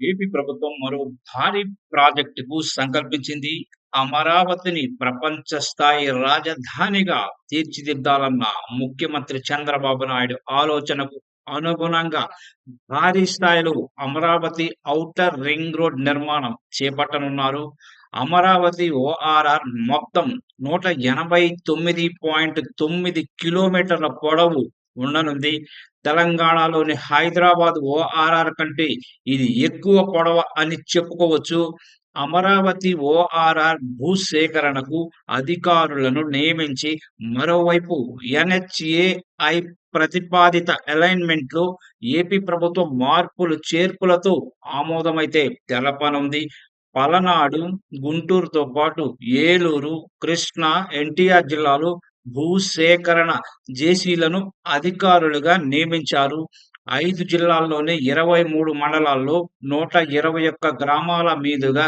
AP ప్రభుత్వం మరో భారీ ప్రాజెక్టుకు సంకల్పించింది. అమరావతిని ప్రపంచ స్థాయి రాజధానిగా తీర్చిదిద్దాలన్న ముఖ్యమంత్రి చంద్రబాబు నాయుడు ఆలోచనకు అనుగుణంగా భారీ స్థాయిలో అమరావతి ఔటర్ రింగ్ రోడ్ నిర్మాణం చేపట్టనున్నారు. అమరావతి ఓఆర్ఆర్ మొత్తం నూట ఎనభై తొమ్మిది పాయింట్ తొమ్మిది కిలోమీటర్ల పొడవు ఉండనుంది. తెలంగాణలోని హైదరాబాద్ ఓఆర్ఆర్ కంటే ఇది ఎక్కువ పొడవ అని చెప్పుకోవచ్చు. అమరావతి ఓఆర్ఆర్ భూసేకరణకు అధికారులను నియమించి మరోవైపు ఎన్హెచ్ఏఐ ప్రతిపాదిత అలైన్మెంట్లో ఏపీ ప్రభుత్వం మార్పులు చేర్పులతో ఆమోదమైతే తెలపనుంది. పలనాడు, గుంటూరుతో పాటు ఏలూరు, కృష్ణా, ఎన్టీఆర్ జిల్లాలో భూసేకరణ జేసీలను అధికారులుగా నియమించారు. ఐదు జిల్లాల్లోని ఇరవై మూడు మండలాల్లో నూట ఇరవై ఒక్క గ్రామాల మీదుగా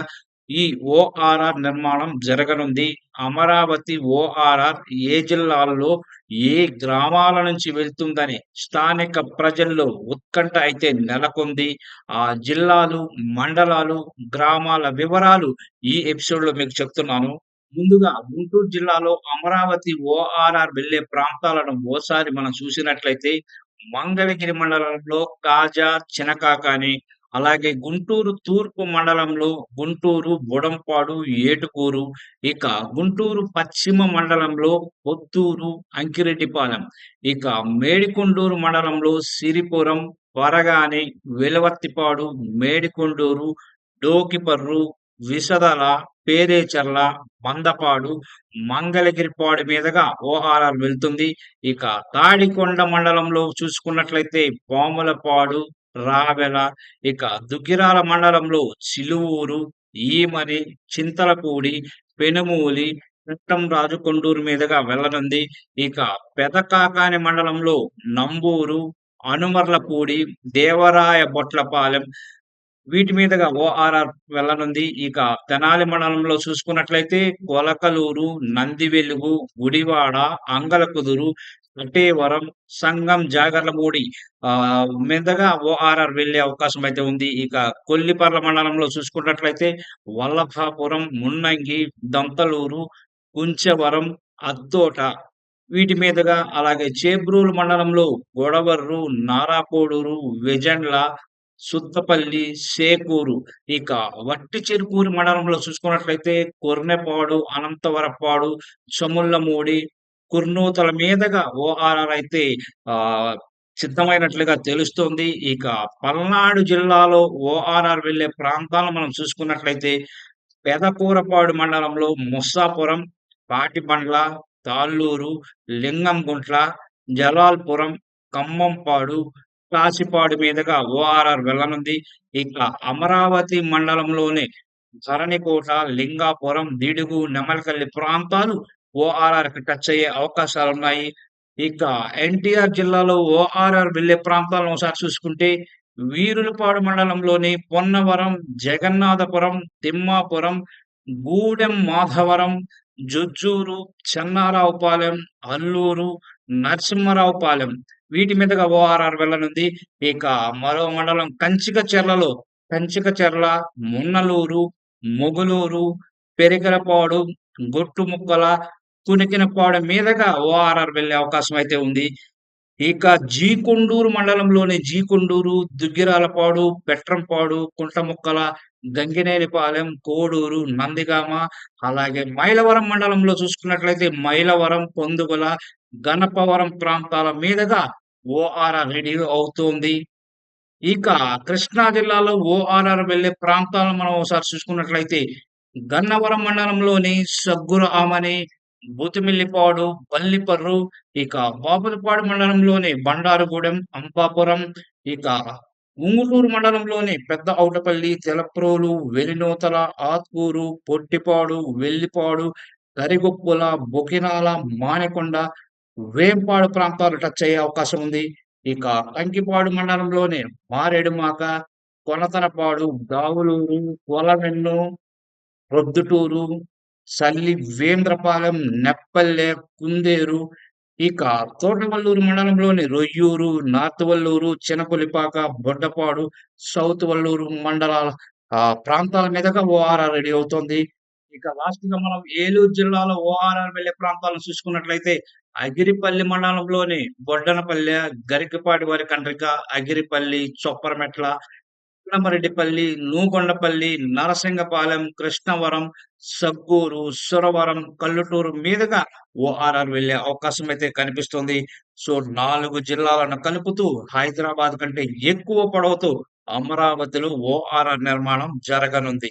ఈ ఓఆర్ఆర్ నిర్మాణం జరగనుంది. అమరావతి ఓఆర్ఆర్ ఏ జిల్లాల్లో, ఏ గ్రామాల నుంచి వెళ్తుందని స్థానిక ప్రజల్లో ఉత్కంఠ అయితే నెలకొంది. ఆ జిల్లాలు, మండలాలు, గ్రామాల వివరాలు ఈ ఎపిసోడ్‌లో మీకు చెప్తున్నాను. ముందుగా గుంటూరు జిల్లాలో అమరావతి ఓఆర్ఆర్ వెళ్ళే ప్రాంతాలను ఓసారి మనం చూసినట్లయితే మంగళగిరి మండలంలో కాజా, చినకాకాని, అలాగే గుంటూరు తూర్పు మండలంలో గుంటూరు, బుడంపాడు, ఏటుకూరు, ఇక గుంటూరు పశ్చిమ మండలంలో పొత్తూరు, అంకిరెడ్డిపాలెం, ఇక మేడికొండూరు మండలంలో సిరిపురం, వరగాని, వెలవత్తిపాడు మేడికొండూరు, డోకిపర్రు, విసదల, పేరేచర్ల, మందపాడు, మంగళగిరిపాడు మీదుగా ఓహారాలు వెళ్తుంది. ఇక తాడికొండ మండలంలో చూసుకున్నట్లయితే పాములపాడు, రావెల, ఇక దుగ్గిరాల మండలంలో చిలువూరు, ఈమరి చింతలపూడి, పెనుమూలి, రాజు కొండూరు మీదుగా వెళ్ళనుంది. ఇక పెదకాకాని మండలంలో నంబూరు, అనుమర్లపూడి, దేవరాయ బొట్లపాలెం వీటి మీదుగా ఓఆర్ఆర్ వెళ్ళనుంది. ఇక తెనాలి మండలంలో చూసుకున్నట్లయితే కొలకలూరు, నందివెలుగు, గుడివాడ, అంగలకుదురు, కటేవరం, సంగం, జాగర్లమూడి ఆ మీదుగా ఓఆర్ఆర్ వెళ్ళే అవకాశం అయితే ఉంది. ఇక కొల్లిపర్ల మండలంలో చూసుకున్నట్లయితే వల్లభాపురం, మున్నంగి, దంతలూరు, కుంచవరం, అద్దోట వీటి మీదుగా అలాగే చేబ్రూలు మండలంలో గొడవర్రు, నారాకోడూరు, వెజండ్ల, సుత్తపల్లి సేకూరు ఇక వట్టి వట్టిచెరుకూరు మండలంలో చూసుకున్నట్లయితే కొర్నెపాడు, అనంతవరపాడు, చముళ్ళమూడి, కుర్నూతల మీదుగా ఓఆర్ఆర్ అయితే ఆ సిద్ధమైనట్లుగా తెలుస్తోంది. ఇక పల్నాడు జిల్లాలో ఓఆర్ఆర్ వెళ్ళే ప్రాంతాలను మనం చూసుకున్నట్లయితే పెదకూరపాడు మండలంలో ముస్సాపురం, పాటిబండ్ల, తాళ్ళూరు, లింగంగుంట్ల, జలాల్పురం, ఖమ్మంపాడు, కాశీపాడు మీదుగా ఓఆర్ఆర్ వెళ్ళనుంది ఇక అమరావతి మండలంలోని ధరణికోట, లింగాపురం, దిడుగు, నెమలికల్లి ప్రాంతాలు ఓఆర్ఆర్‌కి టచ్ అయ్యే అవకాశాలు ఉన్నాయి ఇక ఎన్టీఆర్ జిల్లాలో ఓఆర్ఆర్ వెళ్ళే ప్రాంతాలను ఒకసారి చూసుకుంటే వీరులపాడు మండలంలోని పొన్నవరం, జగన్నాథపురం, తిమ్మాపురం, గూడెం మాధవరం, జొజ్జూరు, చెన్నారావుపాలెం, అల్లూరు, నరసింహరావుపాలెం వీటి మీదుగా ఓఆర్ఆర్ వెళ్ళనుంది. ఇక మరో మండలం కంచిక చెర్లలో కంచిక చెర్ల మున్నలూరు, మొగులూరు, పెరికలపాడు, గొట్టుముక్కల, కునికినపాడు మీదుగా ఓఆర్ఆర్ వెళ్ళే అవకాశం అయితే ఉంది. ఇక జీకొండూరు మండలంలోని జీకొండూరు, దుగ్గిరాలపాడు, పెట్రంపాడు, కుంటముక్కల, గంగినేనిపాలెం, కోడూరు, నందిగామ, అలాగే మైలవరం మండలంలో చూసుకున్నట్లయితే మైలవరం, పొందుగల, గణపవరం ప్రాంతాల మీదుగా ఓఆర్ఆర్ రెడీ అవుతోంది. ఇక కృష్ణా జిల్లాలో ఓఆర్ఆర్ వెళ్ళే ప్రాంతాలను మనం ఒకసారి చూసుకున్నట్లయితే గన్నవరం మండలంలోని సగ్గుర ఆమని, బూతిమిల్లిపాడు, బల్లిపర్రు, ఇక బాపులపాడు మండలంలోని బండారుగూడెం, అంబాపురం, ఇక ఉంగుటూరు మండలంలోని పెద్ద ఔటపల్లి, తెలప్రోలు, వెలినూతల, ఆత్కూరు, పొట్టిపాడు, వెల్లిపాడు, కరిగొప్పుల, బొకినాల, మానెకొండ, వేంపాడు ప్రాంతాలు టచ్ అయ్యే అవకాశం ఉంది. ఇక కంకిపాడు మండలంలోనే మారేడుమాక, కొనతనపాడు, గావులూరు, కొలవెన్ను, ప్రొద్దుటూరు, సల్లి వేంద్రపాలెం, నెప్పల్లె, కుందేరు, ఇక తోటవల్లూరు మండలంలోని రొయ్యూరు, నార్త్ వల్లూరు, చినపులిపాక, బొడ్డపాడు, సౌత్ వల్లూరు మండలాల ప్రాంతాల మీదగా ఓఆర్ఆర్ రెడీ అవుతోంది. ఇక లాస్ట్‌గా మనం ఏలూరు జిల్లాలో ఓఆర్ఆర్ వెళ్ళే ప్రాంతాలను చూసుకున్నట్లయితే అగిరిపల్లి మండలంలోని బొడ్డనపల్లె, గరికపాటి వారి కండ్రిక, అగిరిపల్లి, చొప్పరమెట్ల, కృష్ణమరెడ్డిపల్లి నూగొండపల్లి, నరసింగపాలెం, కృష్ణవరం, సగ్గూరు, సురవరం, కల్లుటూరు మీదుగా ఓఆర్ఆర్ వెళ్ళే అవకాశం అయితే కనిపిస్తుంది. సో, నాలుగు జిల్లాలను కలుపుతూ హైదరాబాద్ కంటే ఎక్కువ పొడవుతూ అమరావతిలో ఓఆర్ఆర్ నిర్మాణం జరగనుంది.